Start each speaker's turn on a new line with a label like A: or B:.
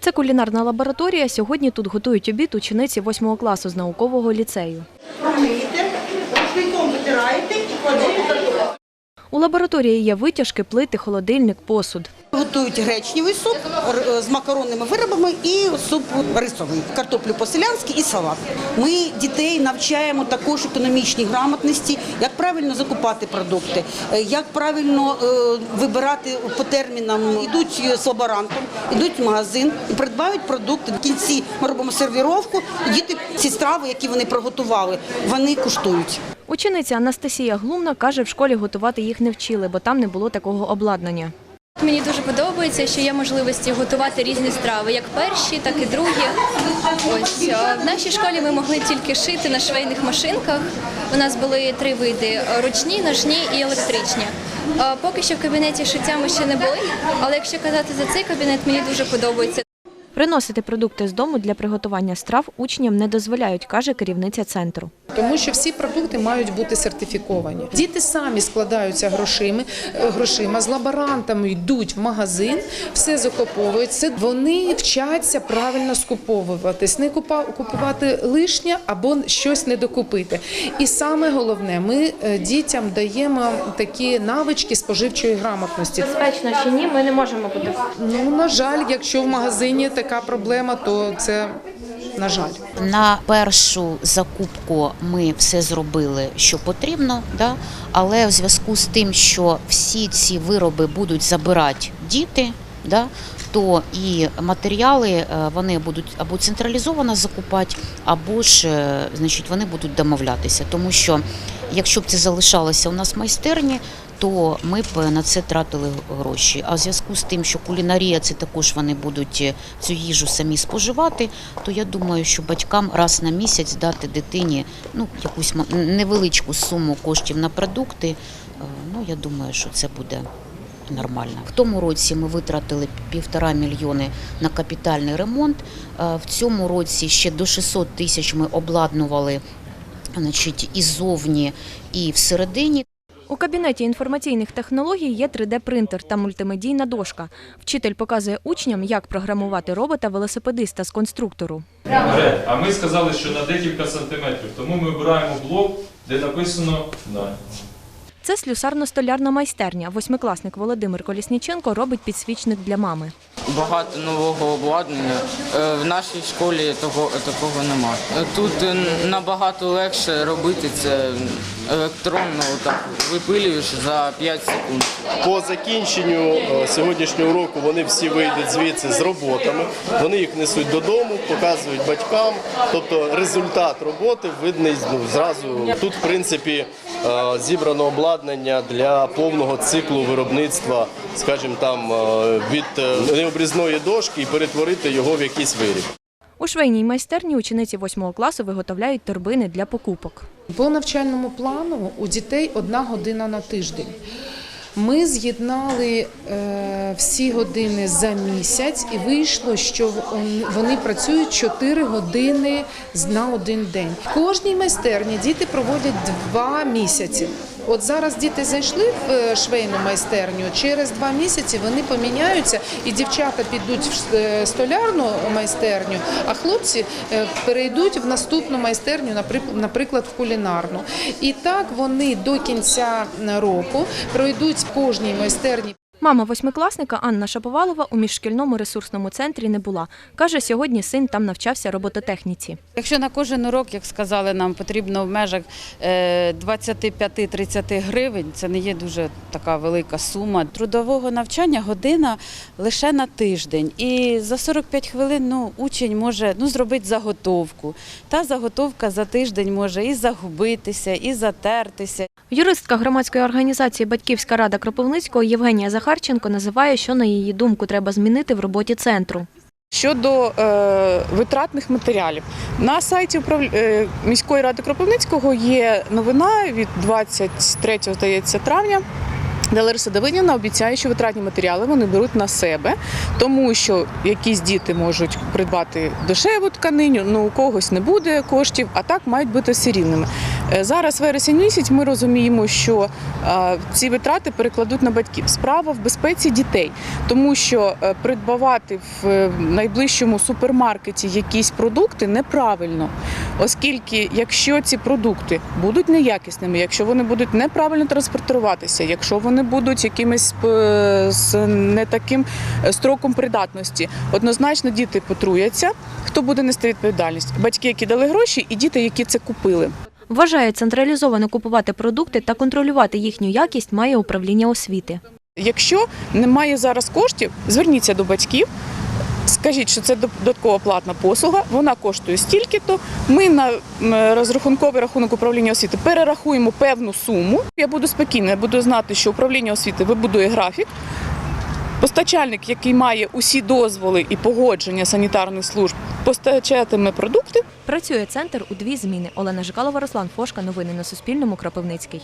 A: Це кулінарна лабораторія. Сьогодні тут готують обід учениці 8 класу з наукового ліцею.
B: промиєте, рушником витираєте і кладете.
A: У лабораторії є витяжки, плити, холодильник, посуд.
B: Готують гречневий суп з макаронними виробами і суп рисовий, картоплю по-селянськи і салат. Ми дітей навчаємо також економічній грамотності, як правильно закупати продукти, е, як правильно е, вибирати по термінам. Йдуть з лаборантом, йдуть в магазин і придбають продукти. В кінці ми робимо сервіровку. Діти ці страви, які вони приготували, вони куштують.
A: Учениця Анастасія Глумна каже, в школі готувати їх не вчили, бо там не було такого обладнання.
C: Мені дуже подобається, що є можливості готувати різні страви, як перші, так і другі. Ось в нашій школі ми могли тільки шити на швейних машинках. У нас були три види: ручні, ножні і електричні. Поки що в кабінеті шиття ми ще не були, але якщо казати за цей кабінет, мені дуже подобається.
A: Приносити продукти з дому для приготування страв учням не дозволяють, каже керівниця центру.
D: Тому що всі продукти мають бути сертифіковані. Діти самі складаються грошима, грошима з лаборантами йдуть в магазин, все закуповують. Це вони вчаться правильно скуповуватись, не купа- купувати лишнє або щось не докупити. І саме головне, ми е, дітям даємо такі навички споживчої грамотності.
A: Безпечно чи ні, ми не можемо бути.
D: Ну на жаль, якщо в магазині така проблема, то це на жаль.
E: На першу закупку ми все зробили, що потрібно, да? але в зв'язку з тим, що всі ці вироби будуть забирати діти, да? то і матеріали е, вони будуть або централізовано закупати, або ж е, значить, вони будуть домовлятися. Тому що якщо б це залишалося у нас в майстерні, то ми б на це тратили гроші. А в зв'язку з тим, що кулінарія це також вони будуть е, цю їжу самі споживати, то я думаю, що батькам раз на місяць дати дитині ну якусь невеличку суму коштів на продукти. Ну я думаю, що це буде. Нормально в тому році ми витратили півтора мільйони на капітальний ремонт. Е, В цьому році ще до 600 тисяч ми обладнували значить, і зовні, і всередині.
A: У кабінеті інформаційних технологій є 3D-принтер та мультимедійна дошка. Вчитель показує учням, як програмувати робота-велосипедиста з конструктору.
F: А ми сказали, що на декілька сантиметрів. Тому ми обираємо блок, де написано.
A: Це слюсарно-столярна майстерня. Восьмикласник Володимир Колісніченко робить підсвічник для мами.
G: багато нового обладнання. Е, В нашій школі того такого нема. Е, Тут е, набагато легше робити це електронно, так випилюєш за 5 секунд.
H: По закінченню е, сьогоднішнього року вони всі вийдуть звідси з роботами. Вони їх несуть додому, показують батькам. Тобто результат роботи видний ну, зразу. Тут, в принципі, е, зібрано обладнання для повного циклу виробництва, скажімо там, е, від необрізної дошки і перетворити його в якийсь виріб.
A: У швейній майстерні учениці 8 класу виготовляють торбини для покупок.
D: По навчальному плану у дітей одна година на тиждень. Ми з'єднали е, всі години за місяць, і вийшло, що вон- вони працюють 4 години на один день. В кожній майстерні діти проводять два місяці. От зараз діти зайшли в е, швейну майстерню. Через два місяці вони поміняються, і дівчата підуть в е, столярну майстерню, а хлопці е, перейдуть в наступну майстерню, наприк- наприклад, в кулінарну. І так вони до кінця року пройдуть в кожній майстерні.
A: Мама восьмикласника Анна Шаповалова у міжшкільному ресурсному центрі не була. Каже, сьогодні син там навчався робототехніці.
I: Якщо на кожен урок, як сказали, нам потрібно в межах е, 25-30 гривень, це не є дуже така велика сума. Трудового навчання година лише на тиждень. І за 45 хвилин ну, учень може ну, зробити заготовку. Та заготовка за тиждень може і загубитися, і затертися.
A: Юристка громадської організації Батьківська рада Кропивницького Євгенія Захарченко називає, що на її думку треба змінити в роботі центру.
J: Щодо е, витратних матеріалів, на сайті управ... е, міської ради Кропивницького є новина від 23 здається, травня. Де Лариса Давидівна обіцяє, що витратні матеріали вони беруть на себе, тому що якісь діти можуть придбати дешеву тканиню, ну у когось не буде коштів, а так мають бути все рівними. Е, Зараз вересень місяць. Ми розуміємо, що е, ці витрати перекладуть на батьків. Справа в безпеці дітей, тому що е, придбавати в найближчому супермаркеті якісь продукти неправильно, оскільки якщо ці продукти будуть неякісними, якщо вони будуть неправильно транспортуватися, якщо вони будуть якимись з не таким строком придатності, однозначно діти потруяться. Хто буде нести відповідальність? Батьки, які дали гроші, і діти, які це купили.
A: Вважає, централізовано купувати продукти та контролювати їхню якість має управління освіти.
J: Якщо немає зараз коштів, зверніться до батьків. Скажіть, що це додаткова платна послуга, вона коштує стільки-то. Ми на розрахунковий рахунок управління освіти перерахуємо певну суму. Я буду спокійна, я буду знати, що управління освіти вибудує графік. Постачальник, який має усі дозволи і погодження санітарних служб, постачатиме продукти.
A: Працює центр у дві зміни. Олена Жикалова, Руслан Фошка. Новини на Суспільному. Кропивницький.